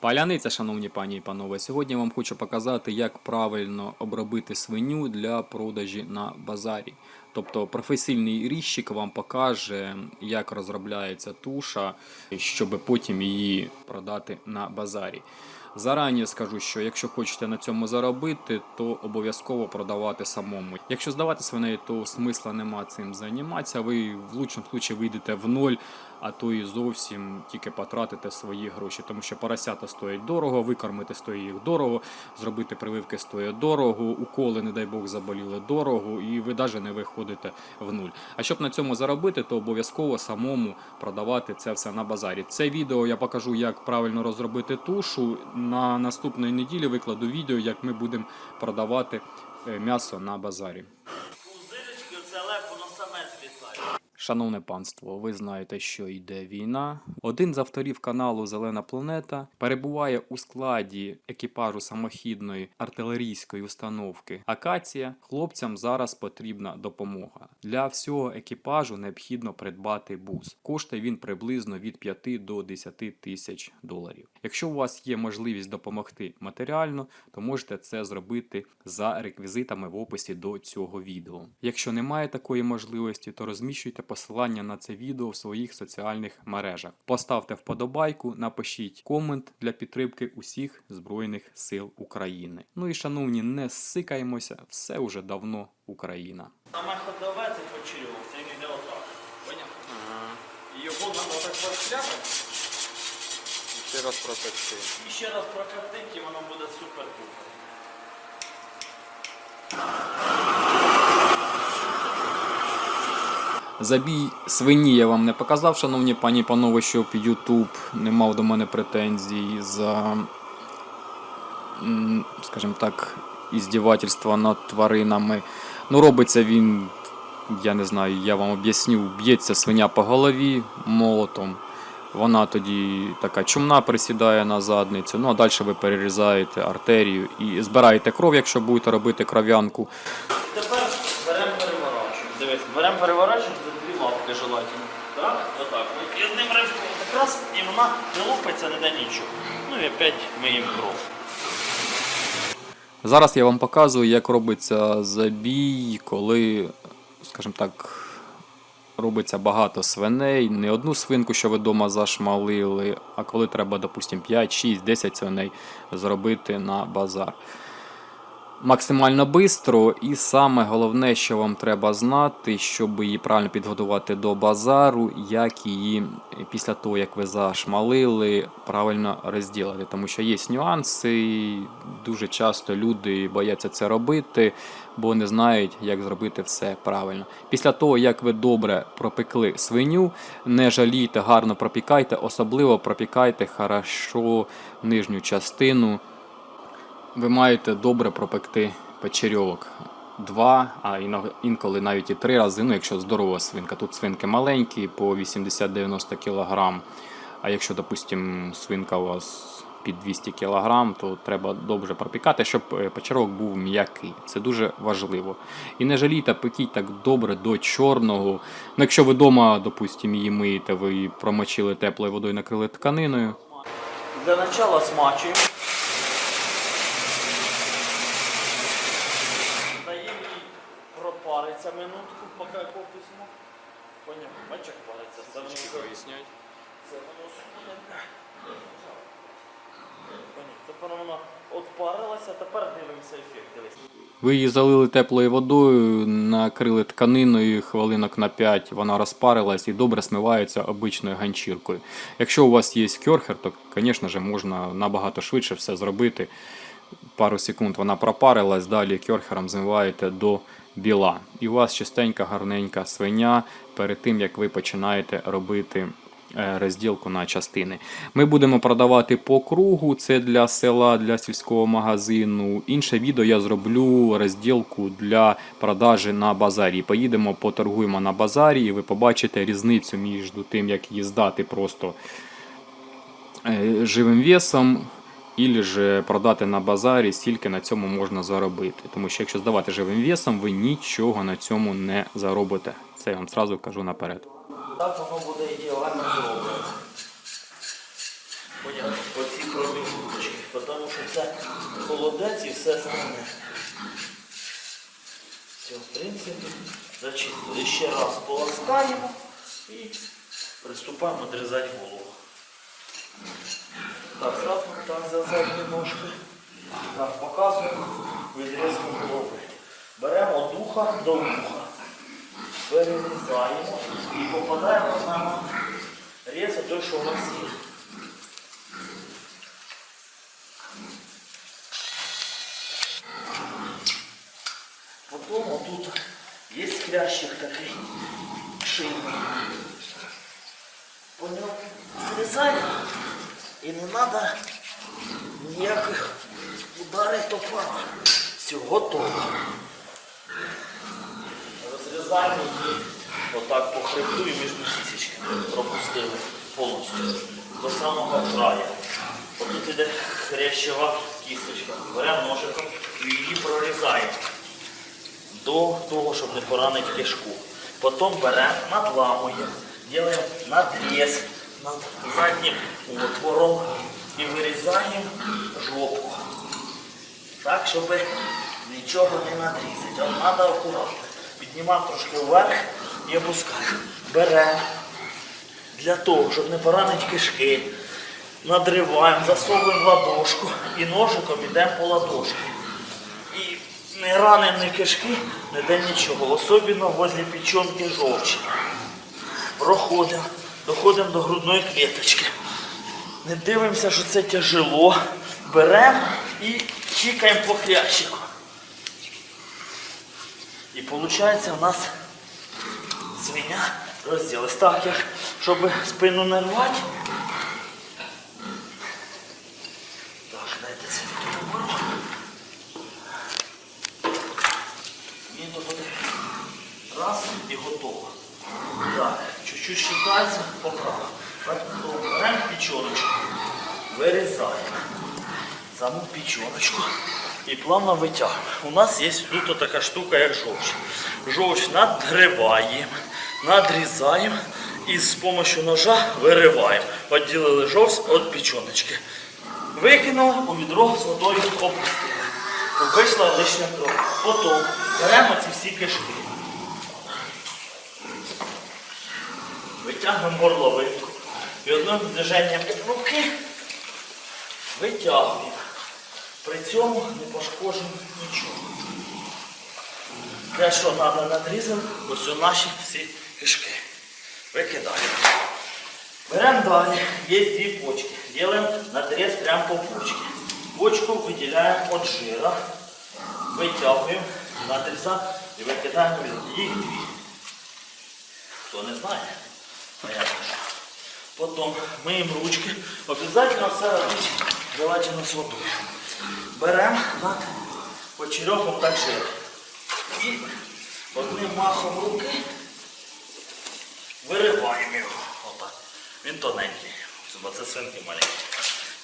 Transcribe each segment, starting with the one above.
Паляниця, шановні пані і панове, сьогодні вам хочу показати, як правильно обробити свиню для продажі на базарі. Тобто професійний ріжчик вам покаже, як розробляється туша, щоб потім її продати на базарі. Зарані скажу, що якщо хочете на цьому заробити, то обов'язково продавати самому. Якщо здавати свиней, то смисла нема цим займатися. Ви в лучшому випадку вийдете в ноль, а то і зовсім тільки потратите свої гроші, тому що поросята стоять дорого, викормити стоїть їх дорого, зробити прививки стоїть дорого, уколи, не дай Бог, заболіли дорого, і ви навіть не виходите в нуль. А щоб на цьому заробити, то обов'язково самому продавати це все на базарі. Це відео я покажу, як правильно розробити тушу. На наступної неділі викладу відео, як ми будемо продавати е, м'ясо на базарі. Шановне панство, ви знаєте, що йде війна. Один з авторів каналу Зелена Планета перебуває у складі екіпажу самохідної артилерійської установки Акація. Хлопцям зараз потрібна допомога. Для всього екіпажу необхідно придбати бус. Коштує він приблизно від 5 до 10 тисяч доларів. Якщо у вас є можливість допомогти матеріально, то можете це зробити за реквізитами в описі до цього відео. Якщо немає такої можливості, то розміщуйте посилання на це відео в своїх соціальних мережах. Поставте вподобайку, напишіть комент для підтримки усіх Збройних сил України. Ну і шановні, не сикаємося, все уже давно Україна. Саме ходове це почерьох, це він йде отак. Поняв? Його нам отак розкляпати, Ще раз пропекти. і ще раз прокатить, і воно буде супер-пупер. Забій свині я вам не показав, шановні пані і панове, щоб YouTube не мав до мене претензій за, скажімо так, іздівательства над тваринами. Ну, робиться він, я не знаю, я вам об'ясню, б'ється свиня по голові молотом. Вона тоді така чумна присідає на задницю. Ну а далі ви перерізаєте артерію і збираєте кров, якщо будете робити кров'янку. Тепер беремо переворачуємо. Дивись, беремо переворачуємо лапки. Так? Отак. І одним ривком якраз і вона не лупиться, не де нічого. Ну і опять ми їм кров. Зараз я вам показую, як робиться забій, коли, скажімо так, робиться багато свиней. Не одну свинку, що ви вдома зашмалили, а коли треба, допустимо, 5, 6, 10 свиней зробити на базар. Максимально швидко, і саме головне, що вам треба знати, щоб її правильно підготувати до базару, як її після того, як ви зашмалили, правильно розділити. Тому що є нюанси, і дуже часто люди бояться це робити, бо не знають, як зробити все правильно. Після того, як ви добре пропекли свиню, не жалійте, гарно пропікайте, особливо пропікайте хорошо нижню частину ви маєте добре пропекти печерьовок. Два, а інколи навіть і три рази, ну якщо здорова свинка. Тут свинки маленькі, по 80-90 кг. А якщо, допустимо, свинка у вас під 200 кг, то треба добре пропікати, щоб е, печерок був м'який. Це дуже важливо. І не жалійте, пекіть так добре до чорного. Ну, якщо ви вдома, допустимо, її миєте, ви її промочили теплою водою, накрили тканиною. Для начала смачуємо. Пропариться минутку, як париться. Це воно Це воно буде. Тепер воно отпарилося, тепер дивимося ефект. Ви її залили теплою водою, накрили тканиною хвилинок на 5, вона розпарилась і добре смивається обичною ганчіркою. Якщо у вас є кьорхер, то, звісно ж, можна набагато швидше все зробити. Пару секунд вона пропарилась, далі кьорхером змиваєте до біла. І у вас чистенька, гарненька свиня перед тим, як ви починаєте робити е, розділку на частини. Ми будемо продавати по кругу, це для села, для сільського магазину. Інше відео я зроблю розділку для продажі на базарі. Поїдемо, поторгуємо на базарі, і ви побачите різницю між тим, як її здати просто е, живим весом. Ілі ж продати на базарі, стільки на цьому можна заробити. Тому що якщо здавати живим весом, ви нічого на цьому не заробите. Це я вам зразу кажу наперед. Так воно буде ідеально зроблено. Поняв? Оці крові тому що це холодець і все остальне. Все, в принципі, зачистили. Ще раз полоскаємо і приступаємо відрізати голову. Так, зразу так за задні ножки. Так, показуємо відрізку голови. Беремо духа до вуха. Перерізаємо і попадаємо на рез той, що у нас. Потім отут є хрящик такий шийний. По ньому зрізаємо і не треба ніяких ударів топора. Все, готово. Розрізаємо її отак по хребту і між сісічками пропустили повністю до самого краю. Отут іде хрящова кісточка. Беремо ножиком і її прорізаємо до того, щоб не поранити кишку. Потім беремо, надламуємо, робимо надріз над заднім отвором і вирізаємо жопу. Так, щоб нічого не надрізати. От треба акуратно. Піднімаємо трошки вверх і опускаємо. Беремо для того, щоб не поранити кишки. Надриваємо, засовуємо ладошку і ножиком йдемо по ладошці. І не ранимо ні кишки, ніде нічого. Особливо возле печенки жовчі. Проходимо, доходимо до грудної клеточки. Не дивимося, що це тяжело. Беремо і чікаємо по хрящику. І виходить у нас свиня розділилась. Так, як, щоб спину не рвати. Так, дайте це топору. І то буде раз і готово. Так, чуть-чуть считається поправ. Беремо печеночку, вирізаємо саму печеночку і плавно витягуємо. У нас є тут така штука, як жовч. Жовч надриваємо, надрізаємо і з допомогою ножа вириваємо. Відділили жовч від печеночки. Викинули у відро з водою опустили. Вийшла лишня кров. Потім беремо ці всі кишки. Витягуємо горловинку. І одним движенням руки витягуємо. При цьому не пошкоджуємо нічого. Те, що треба надрізати, ось у наші всі кишки. Викидаємо. Беремо далі, є дві почки. Делаем надрез прямо по почке. Почку виділяємо від жира, витягуємо, надрізаємо і викидаємо їх дві. Хто не знає, понятно що. Потім миємо ручки. Обов'язково все робити желательно з водою. Беремо над почерьохом так жир. І одним махом руки вириваємо його. Отак. Він тоненький, бо це свинки маленькі.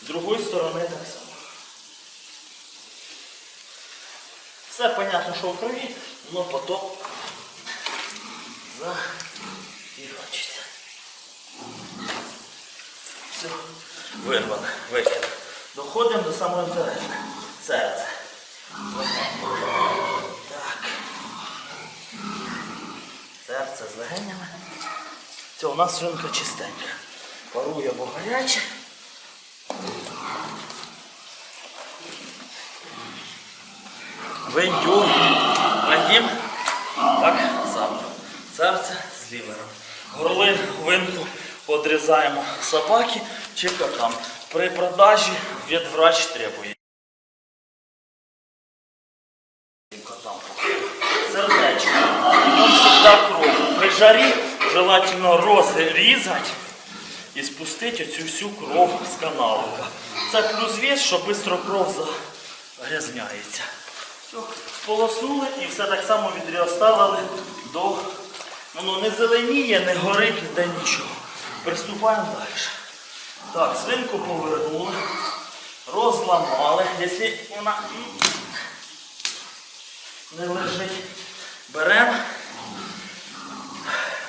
З другої сторони так само. Все понятно, що в крові, але потім зафігачиться. Все, вирване, викине. Доходимо до самого інтересного. Серце. Так. Серце з легенями. Це у нас свинка чистенька. Парує або гаряче. Вендю. Надім. Так, само. Серце з лівером. Горловинку подрізаємо собаки чи котам. При продажі ветврач требує. Сердечко. При жарі желательно розрізати і спустити оцю всю кров з каналика. Це плюс вес, що швидко кров загрязняється. Все, сполоснули і все так само відріоставили до... Воно не зеленіє, не горить, ніде нічого. Приступаємо далі. Так, свинку повернули, розламали. Якщо вона не лежить, беремо,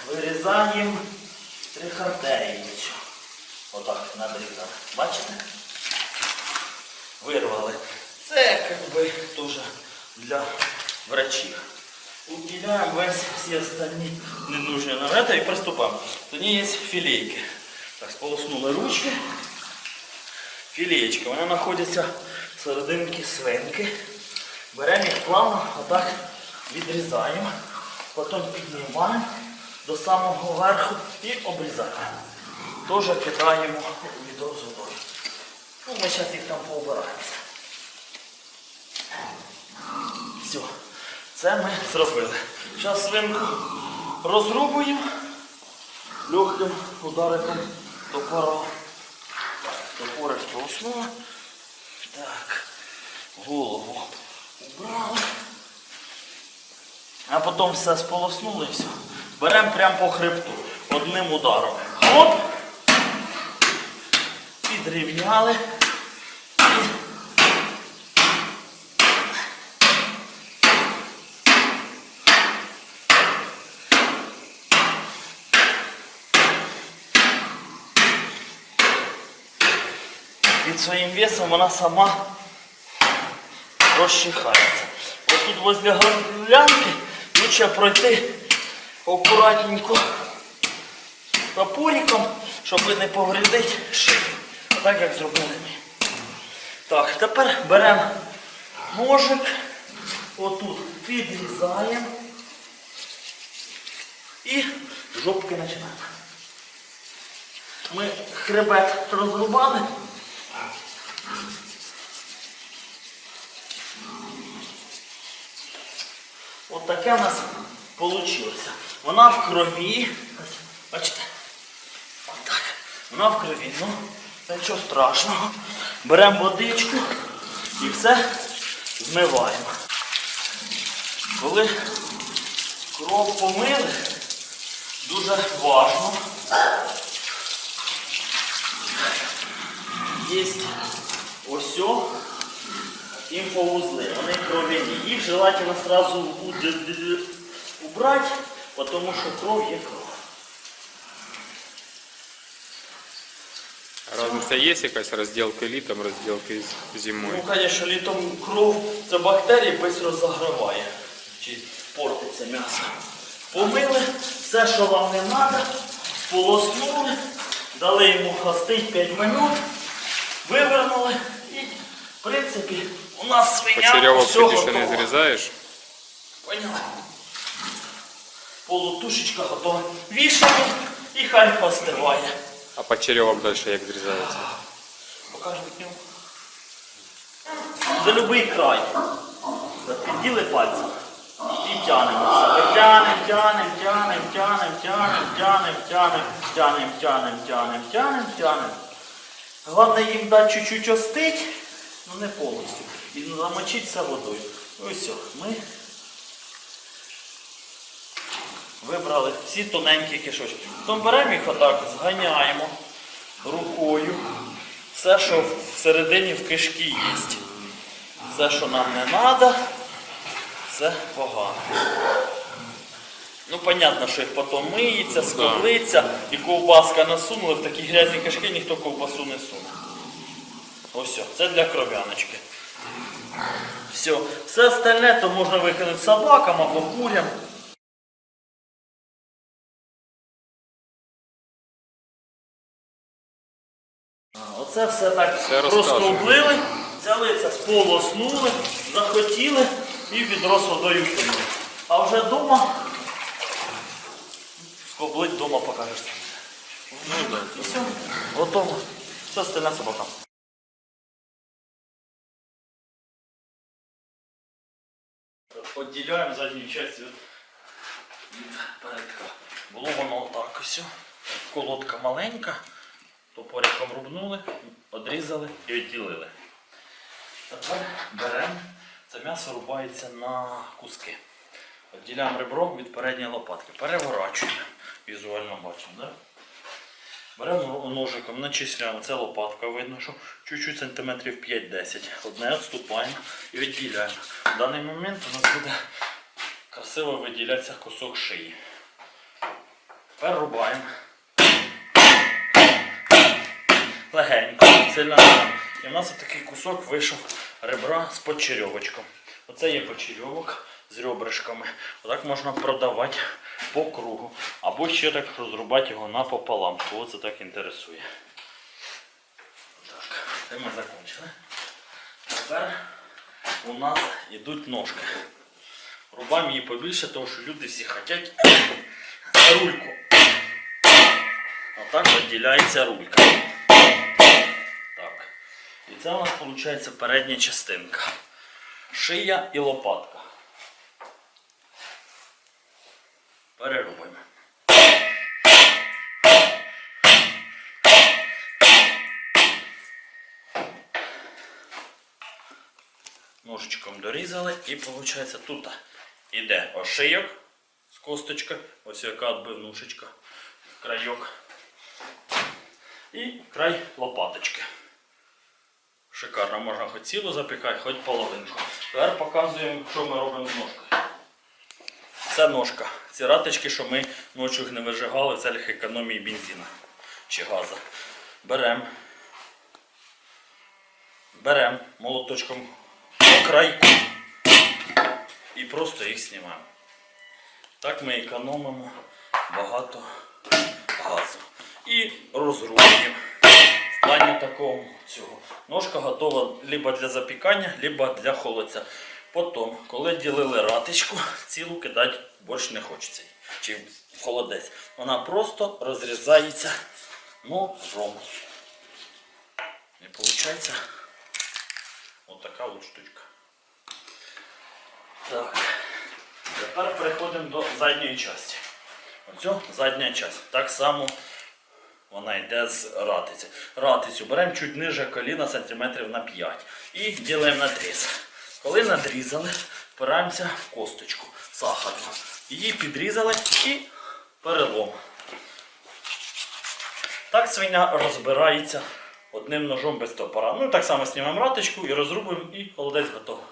вирізаємо трихартерію. Отак надрізали. Бачите? вирвали. Це як би теж для врачів. Уділяємо весь всі остальні ненужні намети і приступаємо. Тоді є філейки. Так, сполоснули ручки. Філеєчки, вони знаходяться серединки свинки. Беремо їх плавно, отак відрізаємо, потім піднімаємо до самого верху і обрізаємо. Теж кидаємо у відро з водою. Ну, ми зараз їх там пообираємося. Все. Це ми зробили. Зараз свинку розрубуємо легким удариком топора. Топорик сполоснули. Так. Голову убрали. А потім все сполоснули і все. Беремо прямо по хребту. Одним ударом. Хоп! Підрівняли. Під своїм весом вона сама розчихається. Ось тут возле горлянки лучше пройти акуратненько топориком, щоб не повредити шию. Так як зробили ми. Так, тепер беремо ножик, отут підрізаємо і жопки починаємо. Ми хребет розрубали. От таке в нас вийшло. Вона в крові. Бачите? Отак. Вона в крові. Ну, нічого страшного. Беремо водичку і все змиваємо. Коли кров помили, дуже важно. Є ось о инфоузлы, вони кровяні. Їх желательно сразу буде убрати, тому що кров є кров. Разниця є якась розділки літом, розділки з- зимою. Ну, звісно, літом кров це бактерії швидко заграває. Чи портиться м'ясо. Помили, все, що вам не треба, полоснули, дали йому остить 5 минут, вивернули і, в принципі, у нас свиня Почерьовок все тоді ще не готова. зрізаєш. Поняла? Полутушечка готова. Вішаємо і хай постиває. А почерьовок далі як зрізається? Покажемо днем. За любий край. Підділи пальцем. І тянемо себе. Тянем, тянем, тянем, тянем, тянем, тянем, тянем, тянем, тянем, тянем, тянем, тянем. Головне їм дати чуть-чуть остить, ну не повністю. І замочити все водою. Все. Ми вибрали всі тоненькі кишочки. Потім беремо їх отак, зганяємо рукою. Все, що всередині в кишки є. Все, що нам не треба, це погано. Ну, понятно, що їх потім миється, скоблиться, і ковбаска насунули, в такі грязні кишки ніхто ковбасу не суне. Ось, це для кров'яночки. Все. Все остальне то можна викинути собакам або курям. Оце все так Все розказує. розкоблили, взяли це, сполоснули, захотіли і в відро з. А вже вдома скоблить вдома покажеш. Ну так. І все, готово. Все остальне собакам. Отділяємо задню часть від від передка. Було воно отак ось. Колодка маленька, топориком рубнули, одрізали і відділили. Тепер беремо, це м'ясо рубається на куски. Відділяємо ребро від передньої лопатки. Переворачуємо. Візуально бачимо, да? Беремо ножиком, начисляємо. Це лопатка, видно, що чуть-чуть сантиметрів 5-10. Одне відступаємо і відділяємо. В даний момент у нас буде красиво виділятися кусок шиї. Тепер рубаємо. Легенько, сильно. І в нас такий кусок вийшов ребра з почерьовочком. Оце є почерьовок з ребришками. Отак можна продавати по кругу. Або ще так розрубати його напополам, кого це так інтересує. Так, це ми закінчили. Тепер у нас йдуть ножки. Рубаємо її побільше, тому що люди всі хочуть рульку. Отак відділяється рулька. Так. І це у нас виходить передня частинка. Шия і лопатка. Перерубаємо. Ножичком дорізали і виходить тут іде ошийок з косточкою, ось яка відбивнушечка, крайок. І край лопаточки. Шикарно, можна хоч цілу запікати, хоч половинку. Тепер показуємо, що ми робимо з ножкою. Це ножка. Ці раточки, що ми ночі їх не вижигали в целях економії бензину чи газу. Беремо. Беремо молоточком по крайку і просто їх знімаємо. Так ми економимо багато газу. І розрубуємо. В плані такого цього. Ножка готова либо для запікання, либо для холодця. Потім, коли ділили ратичку, цілу кидати більше не хочеться. Чи холодець. Вона просто розрізається ножом. І виходить отака от штучка. Так. Тепер переходимо до задньої частини. Оцю задня частина. Так само вона йде з ратиці. Ратицю беремо чуть ниже коліна сантиметрів на 5 і ділимо надріз. Коли надрізали, впираємося в косточку сахарну. Її підрізали і перелом. Так свиня розбирається одним ножом без топора. Ну так само знімемо раточку і розрубуємо, і холодець готовий.